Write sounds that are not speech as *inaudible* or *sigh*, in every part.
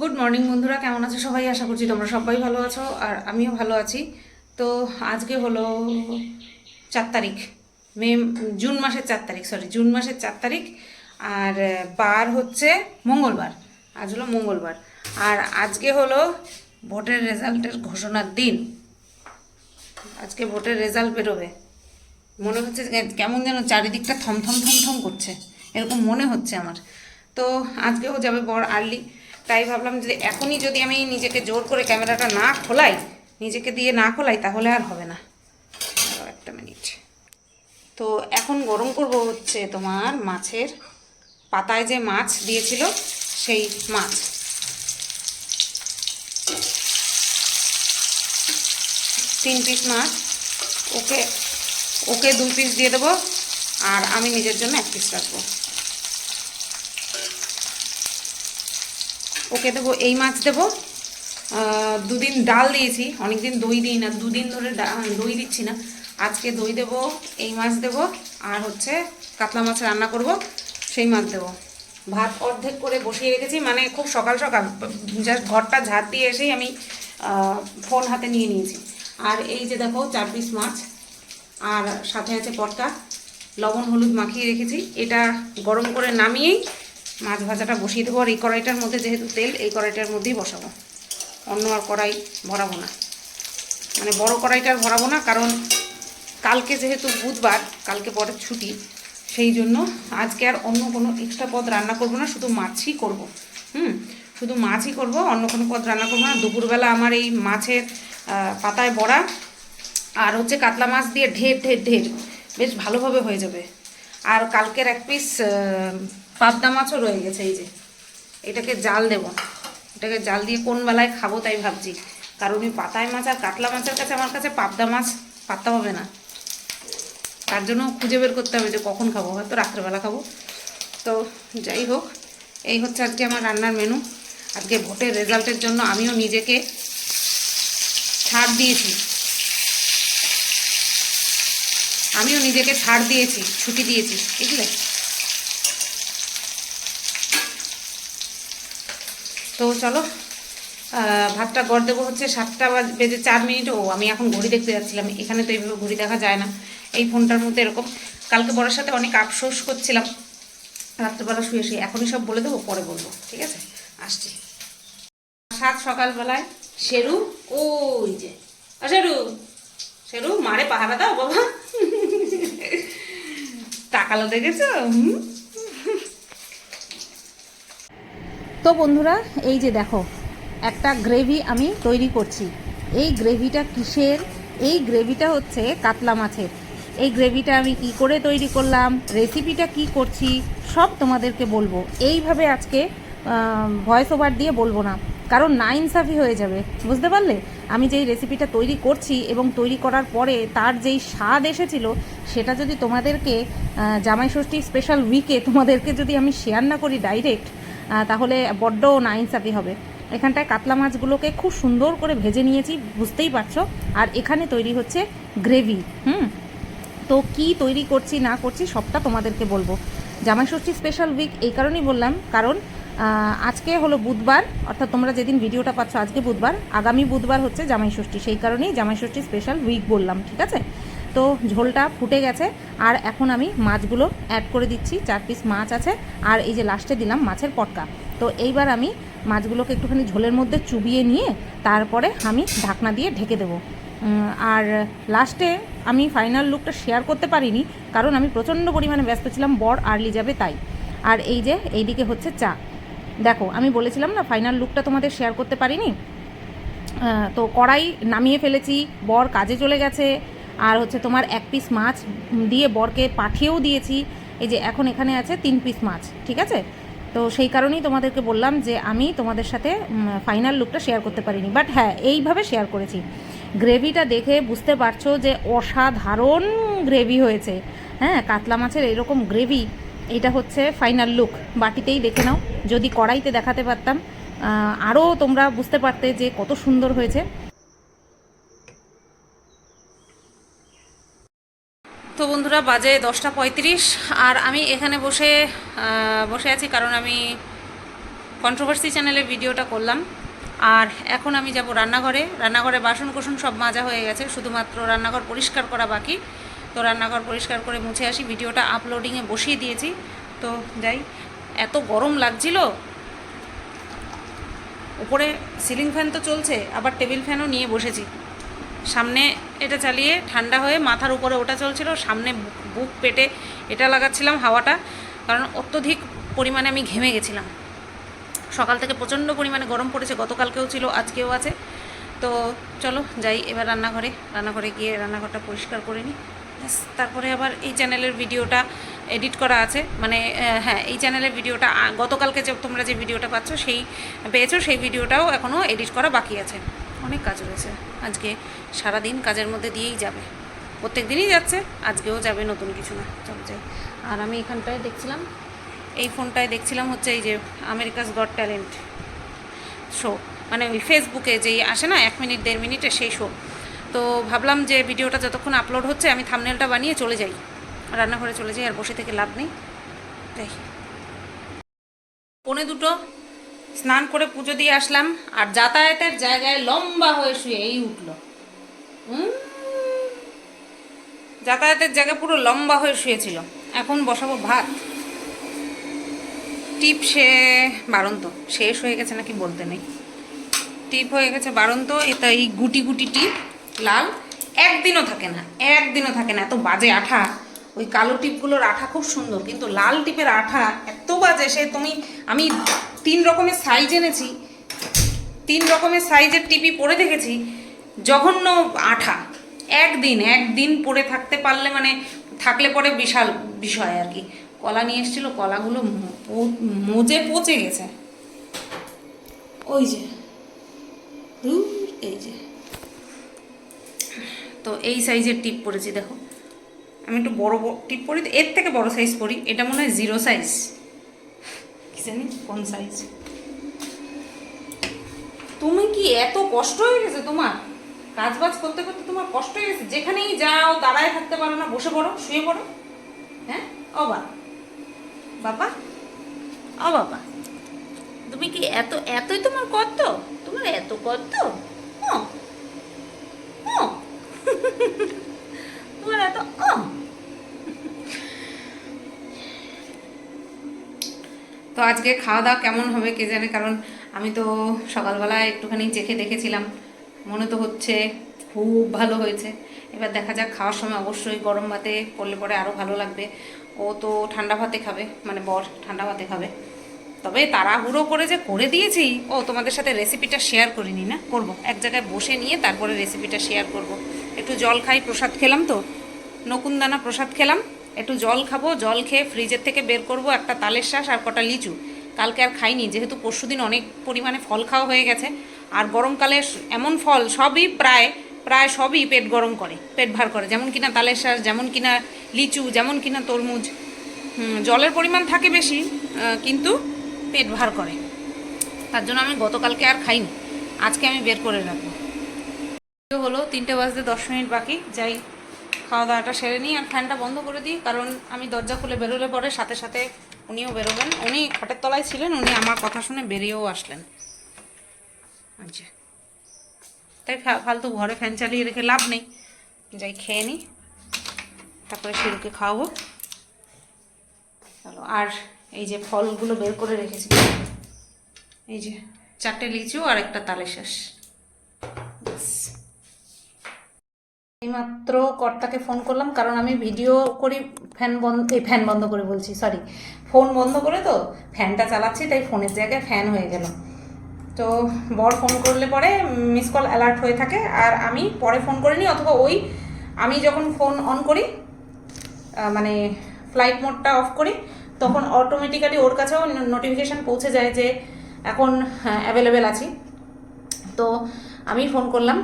Good morning বন্ধুরা। কেমন আছো সবাই? আশা করছি তোমরা সবাই ভালো আছো, আর আমিও ভালো আছি। তো আজকে হলো চার তারিখ, মে, জুন মাসের চার তারিখ সরি জুন মাসের চার তারিখ, আর বার হচ্ছে মঙ্গলবার, আজ হলো মঙ্গলবার। আর আজকে হলো ভোটের রেজাল্টের ঘোষণার দিন। আজকে ভোটের রেজাল্ট বেরোবে। মনে হচ্ছে কেমন যেন চারিদিকটা থমথম থমথম করছে, এরকম মনে হচ্ছে আমার। তো আজকেও যাবে বর আর্লি। তাই ভাবলাম যে এখনই যদি আমি নিজেকে জোর করে ক্যামেরাটা না খোলাই, নিজেকে দিয়ে না খোলাই, তাহলে আর হবে না। একটা মিনিট। তো এখন গরম করব হচ্ছে তোমার মাছের পাতায় যে মাছ দিয়েছিল, সেই মাছ। তিন পিস মাছ। ওকে ওকে দুই পিস দিয়ে দেবো, আর আমি নিজের জন্য এক পিস রাখব। ওকে দেবো, এই মাছ দেবো। দুদিন ডাল দিয়েছি, অনেকদিন দই দিই না, দুদিন ধরে দই দিচ্ছি না। আজকে দই দেবো, এই মাছ দেবো, আর হচ্ছে কাতলা মাছ রান্না করব, সেই মাছ দেবো। ভাত অর্ধেক করে বসিয়ে রেখেছি মানে খুব সকাল সকাল জাস্ট ঘরটা ঝাঁট দিয়ে এসেই আমি ফোন হাতে নিয়ে নিয়েছি। আর এই যে দেখো, চার পিস মাছ, আর সাথে আছে পটকা লবণ, হলুদ মাখিয়ে রেখেছি। এটা গরম করে নামিয়েই মাছ ভাজাটা বসিয়ে দেবো। আর এই কড়াইটার মধ্যে যেহেতু তেল, এই কড়াইটার মধ্যেই বসাবো। অন্য আর কড়াই ভরাবো না। মানে বড় কড়াইটা আর ভরাবো না, কারণ কালকে যেহেতু বুধবার, কালকে পরের ছুটি, সেই জন্য আজকে আর অন্য কোনো এক্সট্রা পদ রান্না করব না, শুধু মাছই করব। হুম? শুধু মাছই করব, অন্য কোনো পদ রান্না করব না। দুপুরবেলা আমার এই মাছের পাতায় বড়া আর হচ্ছে কাতলা মাছ দিয়ে ঢের ঢের ঢের। বেশ ভালোভাবে হয়ে যাবে। আর কালকের এক পিস পাবদা মাছও রয়ে গেছে, এই যে। এটাকে জাল দেব। এটাকে জাল দিয়ে কোন বেলায় খাব তাই ভাবছি। কারণ ওই পাতায় মাছ আর কাতলা মাছের কাছে আমার কাছে পাবদা মাছ পাত্তা হবে না। তার জন্য খুঁজে বের করতে হবে যে কখন খাব, হয়তো রাত্রেবেলা খাব। তো যাই হোক, এই হচ্ছে আজকে আমার রান্নার মেনু আজকে ভোটের রেজাল্টের জন্য আমিও নিজেকে ছাড় দিয়েছি। আমিও নিজেকে ছাড় দিয়েছি, ছুটি দিয়েছি। বুঝলে? তো চলো ভাতটা গড় দেবো হচ্ছে সাতটা বাজ- চার মিনিট। ও, আমি এখন ঘড়ি দেখতে যাচ্ছিলাম, এখানে তো এইভাবে ঘড়ি দেখা যায় না। এই ফোনটার মধ্যে এরকম। কালকে বড়ার সাথে অনেক আফসোস করছিলাম। রাত্রেবেলা শুয়ে শুয়ে এখনই সব বলে দেবো, পরে বলব, ঠিক আছে? আসছি। সাত সকালবেলায় শেরু, ওই যে শেরু শেরু মারে পাহারা দাও, বাবা। তাকালো দেখেছ হুম? তো বন্ধুরা এই যে দেখো একটা গ্রেভি আমি তৈরি করছি। এই গ্রেভিটা কিসের? এই গ্রেভিটা হচ্ছে কাতলা মাছের। এই গ্রেভিটা আমি কি করে তৈরি করলাম? রেসিপিটা কি করছি? সব তোমাদেরকে বলব। এইভাবে আজকে ভয়েস ওভার দিয়ে বলব না। কারণ না ইনসাফি হয়ে যাবে বুঝতে পারলে? আমি যেই রেসিপিটা তৈরি করছি এবং তৈরি করার পরে তার যেই স্বাদ এসেছিল সেটা যদি তোমাদেরকে আহ, জামাই ষষ্ঠী স্পেশাল উইকে তোমাদেরকে যদি আমি শেয়ার না করি ডাইরেক্ট তাহলে বড্ড নাইনসাফি হবে। এখানটায় কাতলা মাছগুলোকে খুব সুন্দর করে ভেজে নিয়েছি, বুঝতেই পারছ। আর এখানে তৈরি হচ্ছে গ্রেভি, হুম? তো কি তৈরি করছি, না করছি, সবটা তোমাদেরকে বলব। জামাই ষষ্ঠী স্পেশাল উইক এই কারণেই বললাম, কারণ আজকে হলো বুধবার, অর্থাৎ তোমরা যেদিন ভিডিওটা পাচ্ছ আজকে বুধবার, আগামী বুধবার হচ্ছে জামাই ষষ্ঠী সেই কারণেই জামাই ষষ্ঠী স্পেশাল উইক বললাম, ঠিক আছে? তো ঝোলটা ফুটে গেছে। আর এখন আমি মাছগুলো অ্যাড করে দিচ্ছি। চার পিস মাছ আছে। আর এই যে লাস্টে দিলাম মাছের পটকা। তো এইবার আমি মাছগুলোকে একটুখানি ঝোলের মধ্যে চুবিয়ে নিয়ে তারপরে আমি ঢাকনা দিয়ে ঢেকে দেবো। আর লাস্টে আমি ফাইনাল লুকটা শেয়ার করতে পারিনি। কারণ আমি প্রচণ্ড পরিমাণে ব্যস্ত ছিলাম। বর আর্লি যাবে তাই। আর এই যে এইদিকে হচ্ছে চা। দেখো, আমি বলেছিলাম না ফাইনাল লুকটা তোমাদের শেয়ার করতে পারিনি? তো কড়াই নামিয়ে ফেলেছি। বর কাজে চলে গেছে। আর হচ্ছে তোমার এক পিস মাছ দিয়ে বরকে পাঠিয়েও দিয়েছি। এই যে এখন এখানে আছে তিন পিস মাছ, ঠিক আছে? তো সেই কারণেই তোমাদেরকে বললাম যে আমি তোমাদের সাথে ফাইনাল লুকটা শেয়ার করতে পারিনি। বাট হ্যাঁ এইভাবে শেয়ার করেছি। গ্রেভিটা দেখে বুঝতে পারছ যে অসাধারণ গ্রেভি হয়েছে। হ্যাঁ কাতলা মাছের এরকম গ্রেভি এটা হচ্ছে ফাইনাল লুক বাটিতেই দেখে নাও। যদি কড়াইতে দেখাতে পারতাম আরও তোমরা বুঝতে পারতে যে কত সুন্দর হয়েছে। তো বন্ধুরা, বাজে দশটা পঁয়ত্রিশ আর আমি এখানে বসে বসে আছি কারণ আমি কন্ট্রোভার্সি চ্যানেলে ভিডিওটা করলাম। আর এখন আমি যাব রান্নাঘরে। রান্নাঘরে বাসন কোসন সব মাজা হয়ে গেছে, শুধুমাত্র রান্নাঘর পরিষ্কার করা বাকি। তো রান্নাঘর পরিষ্কার করে মুছে আসি, ভিডিওটা আপলোডিংয়ে বসিয়ে দিয়েছি। তো যাই, এত গরম লাগছিল। উপরে সিলিং ফ্যান তো চলছে, আবার টেবিল ফ্যানও নিয়ে বসেছি। সামনে এটা চালিয়ে ঠান্ডা হয়ে মাথার উপরে ওটা চলছিল, সামনে বুক- পেটে এটা লাগাচ্ছিলাম হাওয়াটা, কারণ অত্যধিক পরিমাণে আমি ঘেমে গেছিলাম। সকাল থেকে প্রচণ্ড পরিমাণে গরম পড়েছে, গতকালকেও ছিল, আজকেও আছে। তো চলো যাই এবার রান্নাঘরে রান্নাঘরে গিয়ে রান্নাঘরটা পরিষ্কার করে নিই। তারপরে আবার এই চ্যানেলের ভিডিওটা এডিট করা আছে। মানে হ্যাঁ এই চ্যানেলের ভিডিওটা গতকালকে যে তোমরা যে ভিডিওটা পাচ্ছ, সেই পেয়েছ, সেই ভিডিওটাও এখনও এডিট করা বাকি আছে। অনেক কাজ রয়েছে। আজকে সারা দিন কাজের মধ্যে দিয়েই যাবে। প্রত্যেক দিনই যাচ্ছে, আজকেও যাবে, নতুন কিছু না। চলো যাই। আর আমি এখানটায় দেখছিলাম, এই ফোনটায় দেখছিলাম হচ্ছে এই যে আমেরিকাস গড ট্যালেন্ট শো মানে ওই ফেসবুকে যেই আসে না, এক মিনিট, দেড় মিনিটে সেই শো তো ভাবলাম যে ভিডিওটা যতক্ষণ আপলোড হচ্ছে, আমি থামনেলটা বানিয়ে চলে যাই। রান্নাঘরে চলে যাই, আর বসে থেকে লাভ নেই। যাই। পনে দুটো স্নান করে পুজো দিয়ে আসলাম, আর যাতায়াতের জায়গায় লম্বা হয়ে শুয়ে এই উঠল। যাতায়াতের জায়গা পুরো লম্বা হয়ে শুয়েছিল। এখন বসাবো ভাত। টিপ সে বারন্ত। শেষ হয়ে গেছে নাকি বলতে নেই। টিপ হয়ে গেছে বারন্ত, এটা এই গুটি গুটি টিপ, লাল। একদিনও থাকে না, একদিনও থাকে না। এত বাজে আঠা। ওই কালো টিপগুলোর আঠা খুব সুন্দর, কিন্তু লাল টিপের আঠা এত বাজে সে তুমি, আমি তিন রকমের সাইজ এনেছি। তিন রকমের সাইজের টিপি পরে দেখেছি, জঘন্য আঠা। একদিন একদিন পরে থাকতে পারলে মানে থাকলে পরে বিশাল বিষয় আর কি। কলা নিয়ে এসেছিল, কলাগুলো মজে পচে গেছে। ওই যে এই যে। তো এই সাইজের টিপ পরেছি, দেখো। আমি একটু বড় টিপ পরি এর থেকে বড় সাইজ পরি, এটা মনে হয় জিরো সাইজ জানি কোন সাইজ তুমি কি এত কষ্ট হয়ে গেছে তোমার? কাজ বাজ করতে করতে তোমার কষ্ট হয়ে গেছে। যেখানেই যাও, দাঁড়ায় থাকতে পারো না, বসে পড়ো, শুয়ে পড়ো। হ্যাঁ? ও বাবা। ও বাবা। তুমি কি এত, এতই তোমার কত তোমার এত কত *laughs* তোমার এত, ও। তো আজকে খাওয়া দাওয়া কেমন হবে কে জানে? কারণ আমি তো সকালবেলায় একটুখানি চেখে দেখেছিলাম। মনে তো হচ্ছে খুব ভালো হয়েছে। এবার দেখা যাক, খাওয়ার সময় অবশ্যই গরম ভাতে করলে পরে আরও ভালো লাগবে। ও তো ঠান্ডা ভাতে খাবে মানে বর ঠান্ডা ভাতে খাবে। তবে তাড়াহুড়ো করে যে করে দিয়েছি, ও তোমাদের সাথে রেসিপিটা শেয়ার করিনি না? করব। এক জায়গায় বসে নিয়ে তারপরে রেসিপিটা শেয়ার করব। একটু জল খাই, প্রসাদ খেলাম তো। নকুনদানা প্রসাদ খেলাম। একটু জল খাব, জল খেয়ে ফ্রিজের থেকে বের করব একটা তালের শ্বাস আর কটা লিচু। কালকে আর খাইনি, যেহেতু পরশুদিন অনেক পরিমাণে ফল খাওয়া হয়ে গেছে। আর গরমকালে এমন ফল সবই প্রায় প্রায় সবই পেট গরম করে, পেট ভার করে। যেমন কিনা তালের শ্বাস যেমন কিনা লিচু, যেমন কিনা তরমুজ। জলের পরিমাণ থাকে বেশি কিন্তু পেট ভার করে। তার জন্য আমি গতকালকে আর খাইনি, আজকে আমি বের করে রাখব। হলো তিনটে বাজতে দশ মিনিট বাকি, যাই খাওয়া দাওয়াটা সেরে নিই আর ফ্যানটা বন্ধ করে দিই, কারণ আমি দরজা খুলে বেরোলে পরে সাথে সাথে উনিও বেরোবেন। উনি খাটের তলায় ছিলেন, উনি আমার কথা শুনে বেরিয়েও আসলেন। আচ্ছা তাই ফালতু ঘরে ফ্যান চালিয়ে রেখে লাভ নেই। যাই খেয়ে নিই, তারপরে শিরুকে খাওয়াবো। চলো, আর এই যে ফলগুলো বের করে রেখেছি। এই যে চারটে লিচু আর একটা তালে শেষ এইমাত্র কর্তাকে ফোন করলাম, কারণ আমি ভিডিও করি, ফ্যান বন্ধ, এই ফ্যান বন্ধ করে বলছি সরি ফোন বন্ধ করে তো ফ্যানটা চালাচ্ছি, তাই ফোনের জায়গায় ফ্যান হয়ে গেল। তো বর ফোন করলে পরে মিস কল অ্যালার্ট হয়ে থাকে, আর আমি পরে ফোন করে নিই অথবা ওই আমি যখন ফোন অন করি মানে ফ্লাইট মোডটা অফ করি, তখন অটোমেটিক্যালি ওর কাছেও নোটিফিকেশান পৌঁছে যায় যে এখন অ্যাভেলেবেল আছি। তো আমি ফোন করলাম,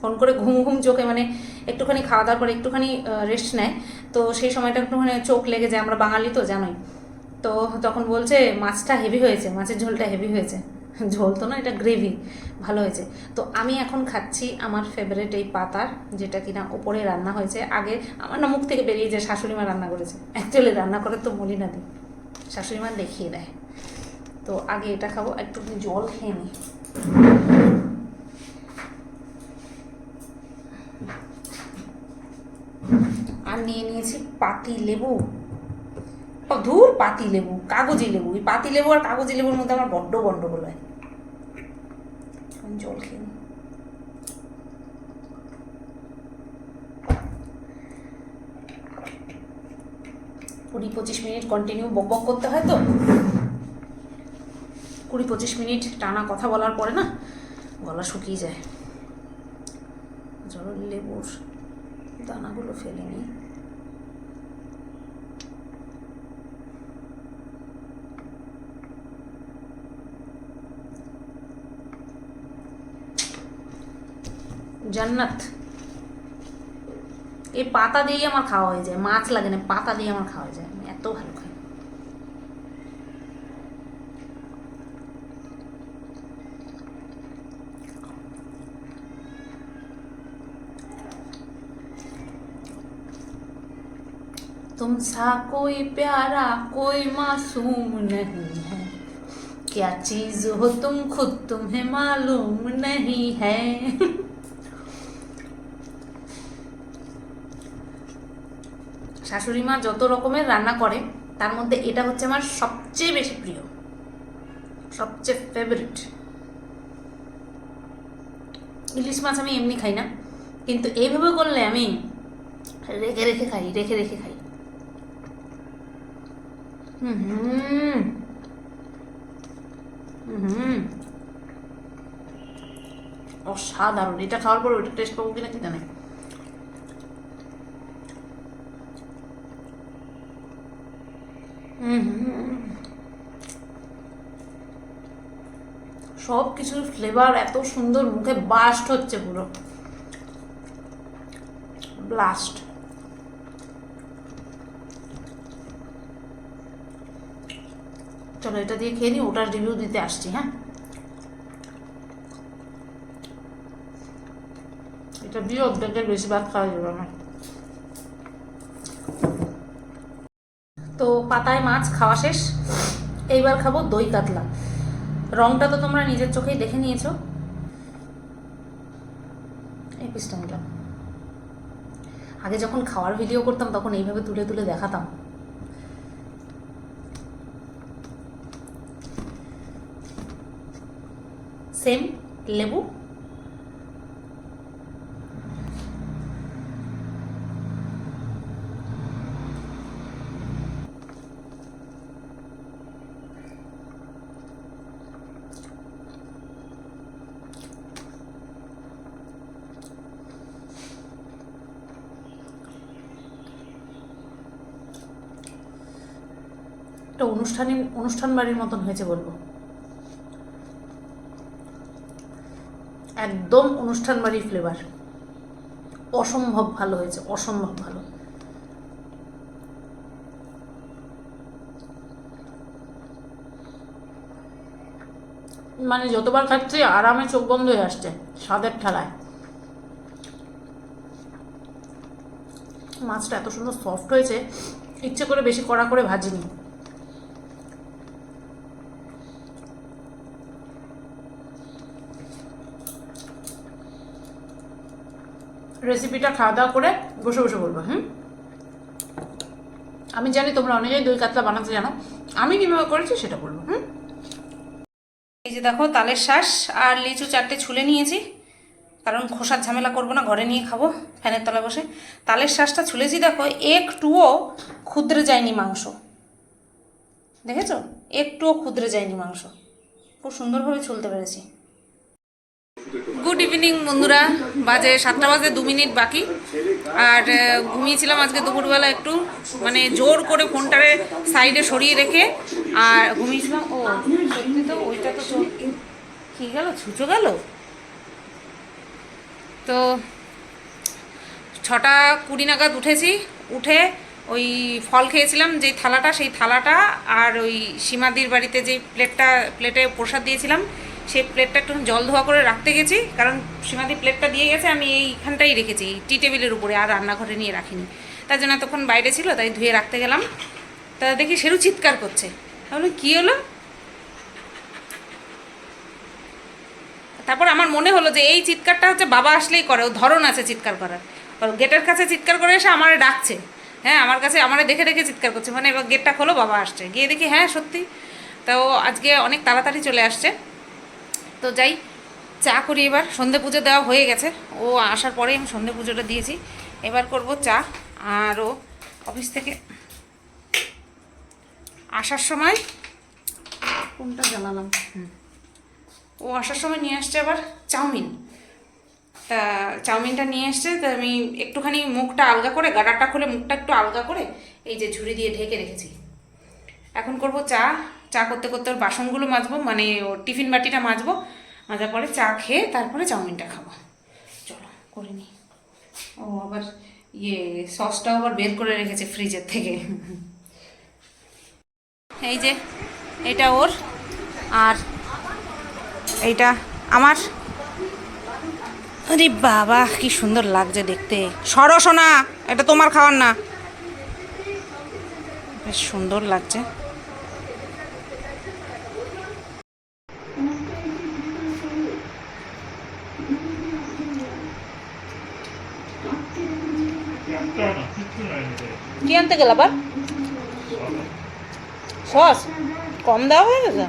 ফোন করে ঘুম ঘুম চোখে মানে একটুখানি খাওয়া দাওয়ার পরে একটুখানি রেস্ট নেয়। তো সেই সময়টা একটুখানি চোখ লেগে যায়, আমরা বাঙালি তো জানোই। তো তখন বলছে, মাছটা হেভি হয়েছে, মাছের ঝোলটা হেভি হয়েছে। *laughs* ঝোল তো না, এটা গ্রেভি ভালো হয়েছে। তো আমি এখন খাচ্ছি আমার ফেভারিট এই পাতার, যেটা কিনা ওপরে রান্না হয়েছে। আগে আমার না মুখ থেকে বেরিয়ে যায়, শাশুড়ি মা রান্না করেছে। অ্যাকচুয়ালি রান্না করে তো মলিনা দি শাশুড়ি মা দেখিয়ে দেয়। তো আগে এটা খাব একটু জল খেয়ে নিই আর নিয়ে নিয়েছি পাতি লেবু। ধুর পাতি লেবু, কাগজি লেবু। এই পাতি লেবু আর কাগজি লেবুর মধ্যে আমার বড্ড গন্ডগোল হয়। জল খেয়ে কুড়ি পঁচিশ মিনিট কন্টিনিউ বক বক করতে হয় তো? কুড়ি পঁচিশ মিনিট টানা কথা বলার পরে না গলা শুকিয়ে যায়। জল, লেবুর দানাগুলো ফেলে নিই। জান্নাত এই পাতা দিয়েই আমার খাওয়া হয়ে যায় মাছ লাগে না পাতা দিয়ে আমার খাওয়া হয়ে যায় আমি এত ভালো খাই तुम सा कोई प्यारा कोई मासूम नहीं है क्या चीज हो तुम खुद तुम्हें मालूम नहीं है শাশুড়ি মা যত রকমের রান্না করে, তার মধ্যে এটা হচ্ছে আমার সবচেয়ে বেশি প্রিয়। সবচেয়ে ফেভারিট ইলিশ মাছ আমি এমনি খাই না, কিন্তু এইভাবে করলে আমি রেখে রেখে খাই, রেখে রেখে খাই। হুম হুম হুম। অসাধারণ। এটা খাওয়ার পর ওইটা টেস্ট পাবো কিনা কি জানে? সব কিছুর ফ্লেভার এত সুন্দর, মুখে বাস্ট হচ্ছে পুরো। ব্লাস্ট চলো এটা দিয়ে খেয়ে নিই, ওটার রিভিউ দিতে আসছি হ্যাঁ? এটা দিয়ে অর্ধেকের বেশি ভাত খাওয়া যাবে আমার। তো পাতায় মাছ, খাওয়া শেষ। এইবার খাব দই কাতলা। রংটা তো তোমরা নিজের চোখেই দেখে নিয়েছো। এই পিসটা নিলাম। আগে যখন খাওয়ার ভিডিও করতাম, তখন এইভাবে তুলে তুলে দেখাতাম। সেম লেবু। একটা অনুষ্ঠানে, অনুষ্ঠান বাড়ির মতন হয়েছে বলব। একদম অনুষ্ঠান বাড়ির ফ্লেভার অসম্ভব ভালো হয়েছে, অসম্ভব ভালো। মানে যতবার খাচ্ছি, আরামে চোখ বন্ধ হয়ে আসছে, স্বাদের ঠেলায়। মাছটা এত সুন্দর সফট হয়েছে, ইচ্ছে করে বেশি কড়া করে ভাজিনি। রেসিপিটা খাওয়া দাওয়া করে বসে বসে বলব, হুম? আমি জানি তোমরা অনেকেই দই কাতলা বানাতে জানো। আমি কীভাবে করেছি সেটা বলব, হুম? এই যে দেখো, তালের শ্বাস আর লিচু চারটে ছুলে নিয়েছি। কারণ খোসার ঝামেলা করব না, ঘরে নিয়ে খাব, ফ্যানের তলায় বসে। তালের শ্বাসটা ছুলেছি দেখো, একটুও ক্ষুদ্রে যায়নি মাংস। দেখেছ? একটুও ক্ষুদ্রে যায়নি মাংস। খুব সুন্দরভাবে ছুলতে পেরেছি। গুড ইভিনিং বন্ধুরা। বাজে সাতটা বাজে দু মিনিট বাকি। আর ঘুমিয়েছিলাম আজকে দুপুরবেলা একটু। মানে জোর করে ফোনটারে সাইডে সরিয়ে রেখে। আর ঘুমিয়েছিলাম। ও, সত্যি তো ওইটা তো কি গেল? ছুচো গেল? তো ছটা কুড়ি নাগাদ উঠেছি। উঠে ওই ফল খেয়েছিলাম, যেই থালাটা, সেই থালাটা আর ওই সীমাদির বাড়িতে যে প্লেটটা প্লেটে প্রসাদ দিয়েছিলাম। সেই প্লেটটা একটু জল ধোয়া করে রাখতে গেছি, কারণ সীমাদি প্লেটটা দিয়ে গেছে, আমি এইখানটাই রেখেছি টি টেবিলের উপরে, আর রান্নাঘরে নিয়ে রাখিনি। তার জন্য এতক্ষণ বাইরে ছিল, তাই ধুয়ে রাখতে গেলাম। তা দেখি সেরু চিৎকার করছে। তাহলে কী হলো? তারপর আমার মনে হলো যে এই চিৎকারটা হচ্ছে বাবা আসলেই করে, ও ধরন আছে চিৎকার করার। গেটের কাছে চিৎকার করে এসে আমার ডাকছে। হ্যাঁ আমার কাছে, আমার দেখে দেখে চিৎকার করছে। মানে এবার গেটটা খোলো, বাবা আসছে। গিয়ে দেখি হ্যাঁ সত্যি। তো আজকে অনেক তাড়াতাড়ি চলে আসছে। তো যাই, চা করি এবার। সন্ধে পুজো দেওয়া হয়ে গেছে। ও আসার পরে আমি সন্ধে পুজোটা দিয়েছি। এবার করব চা। আর ও অফিস থেকে আসার সময় কোনটা জ্বালালাম। ও আসার সময় নিয়ে আসছে আবার চাউমিন। তা চাউমিনটা নিয়ে এসছে, তা আমি একটুখানি মুখটা আলগা করে, গাডারটা খুলে মুখটা একটু আলগা করে এই যে ঝুড়ি দিয়ে ঢেকে রেখেছি। এখন করব চা। চা করতে করতে ওর বাসনগুলো মাজবো মানে ওর টিফিন বাটিটা মাজবো, মাজার পরে চা খেয়ে তারপরে চাউমিনটা খাব। চলো, করে নি ও আবার ইয়ে সসটাও আবার বের করে রেখেছে ফ্রিজের থেকে। এই যে, এটা ওর, আর এইটা আমার। আরে বাবা, কি সুন্দর লাগছে দেখতে। সরো না এটা তোমার খাওয়ার না। বেশ সুন্দর লাগছে কি আনতে গেল আবার? সস কম দেওয়া হয়ে গেছে?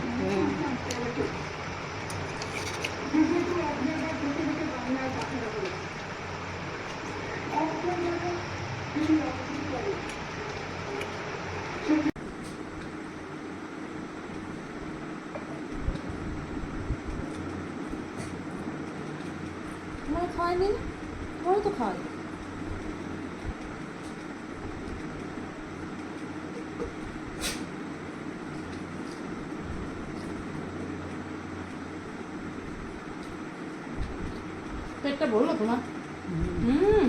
বলল তোমার হুম।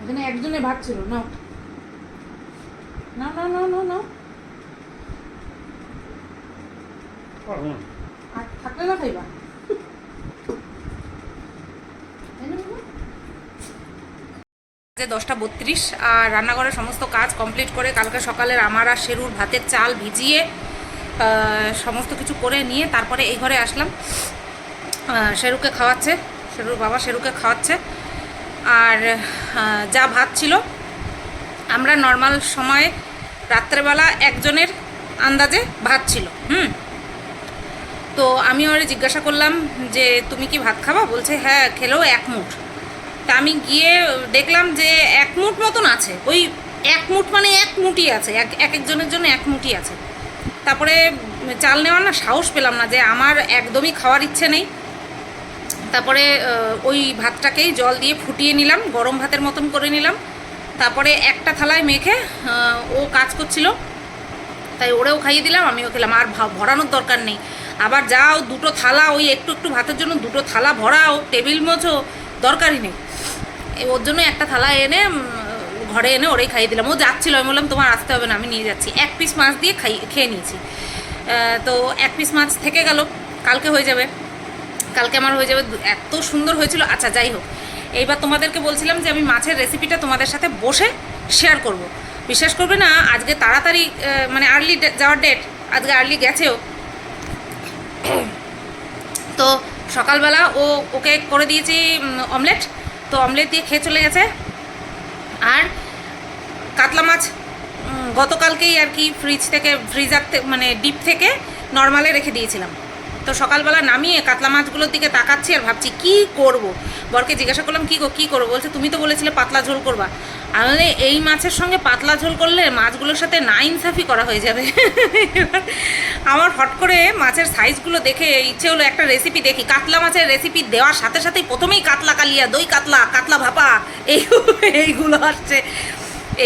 এখানে একজনে ভাত ছিল নাও। না না না না না। আর থাকলে না খাইবা। যে দশটা বত্রিশ আর রান্নাঘরের সমস্ত কাজ কমপ্লিট করে কালকে সকালের আমার আর শেরুর ভাতের চাল ভিজিয়ে আহ, সমস্ত কিছু করে নিয়ে তারপরে এই ঘরে আসলাম। শেরুকে খাওয়াচ্ছে, শেরুর বাবা শেরুকে খাওয়াচ্ছে। আর যা ভাত ছিল, আমরা নর্মাল সময়ে রাত্রেবেলা একজনের আন্দাজে ভাত ছিল, হুম? তো আমি ওরে জিজ্ঞাসা করলাম যে, তুমি কি ভাত খাবা? বলছে হ্যাঁ খেলেও এক মুঠ। তা আমি গিয়ে দেখলাম যে, এক মুঠ মতন আছে। ওই এক মুঠ মানে এক মুঠি আছে, এক এক একজনের জন্য এক মুঠি আছে। তারপরে চাল নেওয়ার না সাহস পেলাম না যে, আমার একদমই খাওয়ার ইচ্ছে নেই। তারপরে ওই ভাতটাকেই জল দিয়ে ফুটিয়ে নিলাম, গরম ভাতের মতন করে নিলাম। তারপরে একটা থালায় মেখে ও কাজ করছিল। তাই ওরেও খাইয়ে দিলাম, আমিও খেলাম। আর ভরানোর দরকার নেই। আবার যাও, দুটো থালা, ওই একটু একটু ভাতের জন্য দুটো থালা ভরাও, টেবিল মোছো, দরকারই নেই। ওর জন্য একটা থালা এনে ঘরে এনে ওরেই খাইয়ে দিলাম। ও যাচ্ছিল, আমি বললাম, তোমার আসতে হবে না, আমি নিয়ে যাচ্ছি। এক পিস মাছ দিয়ে খাই, খেয়ে নিয়েছি। তো এক পিস মাছ থেকে গেল, কালকে হয়ে যাবে। কালকে আমার হয়ে যাবে এত সুন্দর হয়েছিল। আচ্ছা যাই হোক। এইবার তোমাদেরকে বলছিলাম যে আমি মাছের রেসিপিটা তোমাদের সাথে বসে শেয়ার করব। বিশ্বাস করবে না, আজকে তাড়াতাড়ি মানে আর্লি যাওয়ার ডেট আজকে আর্লি গেছেও। তো সকালবেলা ও, ওকে করে দিয়েছি অমলেট তো অমলেট দিয়ে খেয়ে চলে গেছে। আর কাতলা মাছ গতকালকেই আর কি ফ্রিজ থেকে ফ্রিজার মানে ডিপ থেকে নর্মালে রেখে দিয়েছিলাম। তো সকালবেলা নামিয়ে কাতলা মাছগুলোর দিকে তাকাচ্ছি আর ভাবছি, কি করব? বরকে জিজ্ঞাসা করলাম, কী গো, কী করব? বলছে, তুমি তো বলেছিলে পাতলা ঝোল করবা। আমি এই মাছের সঙ্গে পাতলা ঝোল করলে মাছগুলোর সাথে না ইনসাফি করা হয়ে যাবে। আমার হট করে মাছের সাইজগুলো দেখে ইচ্ছে হলো একটা রেসিপি দেখি। কাতলা মাছের রেসিপি দেওয়ার সাথে সাথেই প্রথমেই কাতলা কালিয়া, দই কাতলা কাতলা ভাপা, এই এইগুলো আসছে।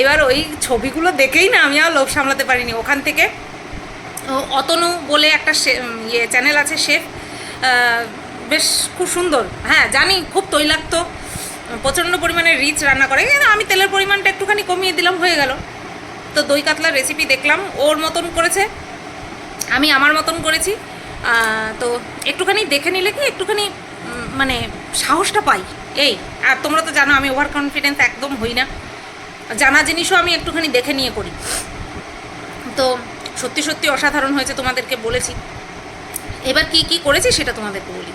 এবার ওই ছবিগুলো দেখেই না আমি আর লোভ সামলাতে পারিনি। ওখান থেকে অতনু বলে একটা ইয়ে চ্যানেল আছে শেফ বেশ খুব সুন্দর। হ্যাঁ জানি, খুব তৈলাক্ত, প্রচণ্ড পরিমাণে রিচ রান্না করে। কিন্তু আমি তেলের পরিমাণটা একটুখানি কমিয়ে দিলাম, হয়ে গেল। তো দই কাতলার রেসিপি দেখলাম, ওর মতন করেছে। আমি আমার মতন করেছি। তো একটুখানি দেখে নিলে কি একটুখানি মানে সাহসটা পাই। এই, আর তোমরা তো জানো, আমি ওভার কনফিডেন্স একদম হই না। জানা জিনিসও আমি একটুখানি দেখে নিয়ে করি। তো সত্যি সত্যি অসাধারণ হয়েছে তোমাদেরকে বলেছি। এবার কি কি করেছি সেটা তোমাদেরকে বলি।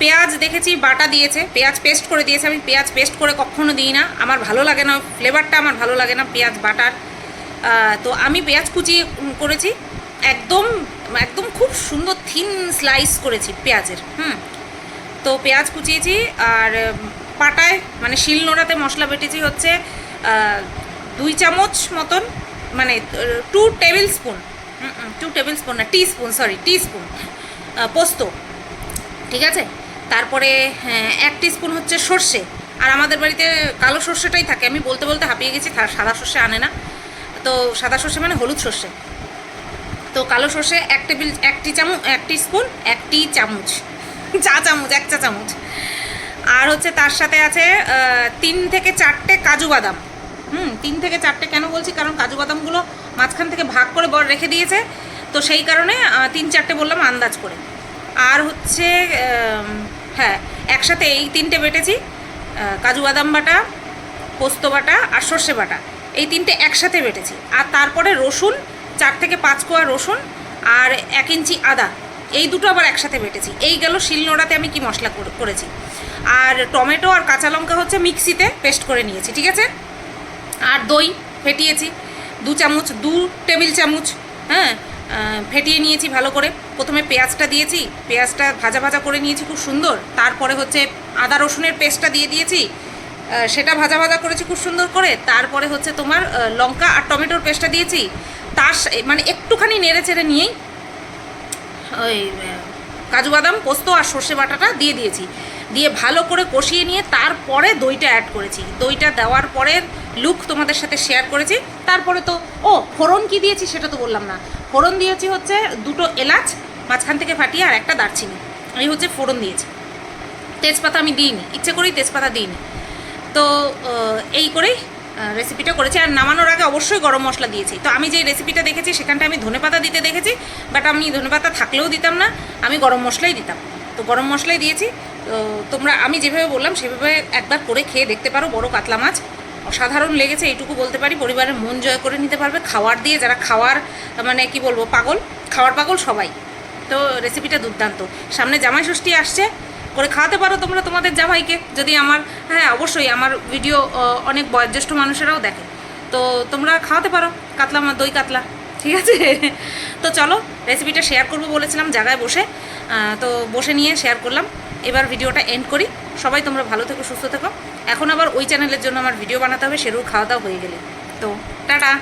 পেঁয়াজ দেখেছি, বাটা দিয়েছে, পেঁয়াজ পেস্ট করে দিয়েছে। আমি পেঁয়াজ পেস্ট করে কখনো দিই না। আমার ভালো লাগে না ফ্লেভারটা আমার ভালো লাগে না পেঁয়াজ, বাটার। তো আমি পেঁয়াজ কুচি করেছি। একদম একদম খুব সুন্দর থিন স্লাইস করেছি পেঁয়াজের, হুম। তো পেঁয়াজ কুচিয়েছি আর পাটায় মানে শিলনোড়াতে মশলা বেটেছি হচ্ছে দুই চামচ মতন মানে two tablespoon two tablespoon না teaspoon sorry teaspoon পোস্ত ঠিক আছে? তারপরে হ্যাঁ, এক স্পুন হচ্ছে সর্ষে। আর আমাদের বাড়িতে কালো সর্ষেটাই থাকে। আমি বলতে বলতে হাঁপিয়ে গেছি সাদা সর্ষে আনে না। তো সাদা সর্ষে মানে হলুদ সর্ষে। তো কালো সর্ষে এক টেবিল একটি চামচ একটি স্পুন একটি চামচ চা চামচ এক চা চামচ। আর হচ্ছে তার সাথে আছে তিন থেকে চারটে কাজু বাদাম। হুম, তিন থেকে চারটে কেন বলছি? কারণ কাজু বাদামগুলো মাঝখান থেকে ভাগ করে বড় রেখে দিয়েছে। তো সেই কারণে তিন চারটে বললাম আন্দাজ করে। আর হচ্ছে হ্যাঁ একসাথে এই তিনটে বেটেছি কাজু বাদাম বাটা, পোস্ত বাটা আর সর্ষে বাটা। এই তিনটে একসাথে বেটেছি। আর তারপরে রসুন, চার থেকে পাঁচ কোয়া রসুন আর এক ইঞ্চি আদা। এই দুটো আবার একসাথে বেটেছি। এই গেল শিলনোড়াতে আমি কি মশলা করে- করেছি। আর টমেটো আর কাঁচা লঙ্কা হচ্ছে মিক্সিতে পেস্ট করে নিয়েছি, ঠিক আছে? আর দই ফেটিয়েছি। দু চামচ, দু টেবিল চামচ হ্যাঁ ফেটিয়ে নিয়েছি ভালো করে। প্রথমে পেঁয়াজটা দিয়েছি। পেঁয়াজটা ভাজা ভাজা করে নিয়েছি, খুব সুন্দর। তারপরে হচ্ছে আদা রসুনের পেস্টটা দিয়ে দিয়েছি। সেটা ভাজা ভাজা করেছি, খুব সুন্দর করে। তারপরে হচ্ছে তোমার লঙ্কা আর টমেটোর পেস্টটা দিয়েছি। তার মানে একটুখানি নেড়ে চেড়ে নিয়েই, ওই কাজু বাদাম, পোস্ত আর সর্ষে বাটাটা দিয়ে দিয়েছি। দিয়ে ভালো করে কষিয়ে নিয়ে তারপরে দইটা অ্যাড করেছি। দইটা দেওয়ার পরের লুক তোমাদের সাথে শেয়ার করেছি। তারপরে তো, ও, ফোড়ন কি দিয়েছি সেটা তো বললাম না। ফোড়ন দিয়েছি হচ্ছে দুটো এলাচ, মাঝখান থেকে ফাটিয়ে আর একটা দারচিনি। এই হচ্ছে ফোড়ন দিয়েছি। তেজপাতা আমি দিইনি, ইচ্ছে করেই তেজপাতা দিইনি। তো এই করেই রেসিপিটা করেছি। আর নামানোর আগে অবশ্যই গরম মশলা দিয়েছি। তো আমি যে রেসিপিটা দেখেছি সেখানটা আমি ধনেপাতা দিতে দেখেছি বাট আমি ধনেপাতা থাকলেও দিতাম না, আমি গরম মশলাই দিতাম। তো গরম মশলাই দিয়েছি। তো তোমরা, আমি যেভাবে বললাম, সেভাবে একবার করে খেয়ে দেখতে পারো বড় কাতলা মাছ। অসাধারণ লেগেছে, এইটুকু বলতে পারি। পরিবারের মন জয় করে নিতে পারবে। খাওয়ার দিয়ে যারা খাওয়ার মানে কি বলব, পাগল, খাওয়ার পাগল সবাই। তো রেসিপিটা দুর্দান্ত। সামনে জামাই ষষ্ঠী আসছে, করে খাওয়াতে পারো তোমরা তোমাদের জামাইকে, যদি আমার হ্যাঁ অবশ্যই আমার ভিডিও অনেক বয়োজ্যেষ্ঠ মানুষেরাও দেখে। তো তোমরা খাওয়াতে পারো, কাতলা দই কাতলা, ঠিক আছে? তো চলো রেসিপিটা শেয়ার করব বলেছিলাম জায়গায় বসে। তো বসে নিয়ে শেয়ার করলাম। এবার ভিডিওটা এন্ড করি। সবাই তোমরা ভালো থেকো, সুস্থ থেকো। এখন আবার ওই চ্যানেলের জন্য আমার ভিডিও বানাতে হবে সেরুর খাওয়া দাওয়া হয়ে গেলে। তো, টাটা!